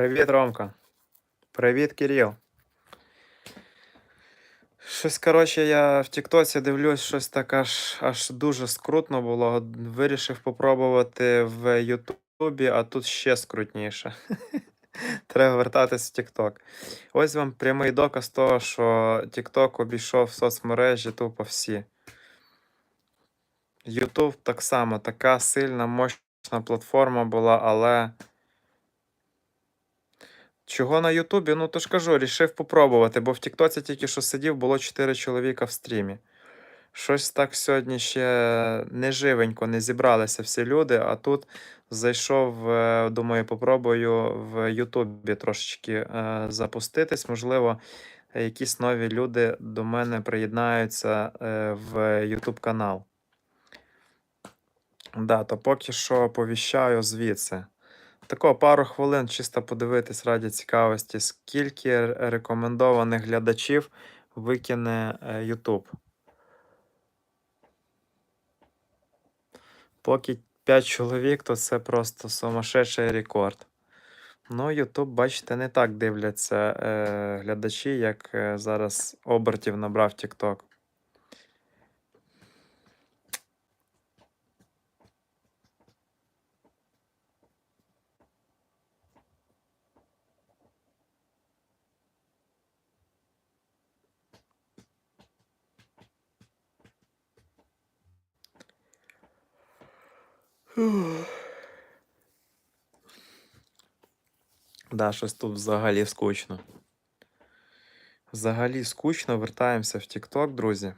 Привіт, Ромка. Привіт, Кирил. Щось, коротше, я в Тіктоці дивлюсь, щось так аж, аж дуже скрутно було. Вирішив попробувати в Ютубі, а тут ще скрутніше. Треба вертатись в Тікток. Ось вам прямий доказ того, що Тікток обійшов соцмережі тупо всі. Ютуб так само, така сильна, мощна платформа була, але. Чого на Ютубі? Ну, то ж кажу, рішив попробувати, бо в Тіктоці тільки що сидів, було 4 чоловіка в стрімі. Щось так сьогодні ще неживенько не зібралися всі люди, а тут зайшов, е, думаю, попробую в Ютубі трошечки е, запуститись. Можливо, якісь нові люди до мене приєднаються е, в Ютуб канал. Да, то поки що повіщаю звідси. Тако пару хвилин чисто подивитись раді цікавості, скільки рекомендованих глядачів викине е, YouTube. Поки 5 чоловік, то це просто сумасшедший рекорд. Ну, YouTube, бачите, не так дивляться е, глядачі, як е, зараз обертів набрав TikTok. Да, щось тут взагалі скучно. Взагалі скучно. Вертаємося в TikTok, друзі.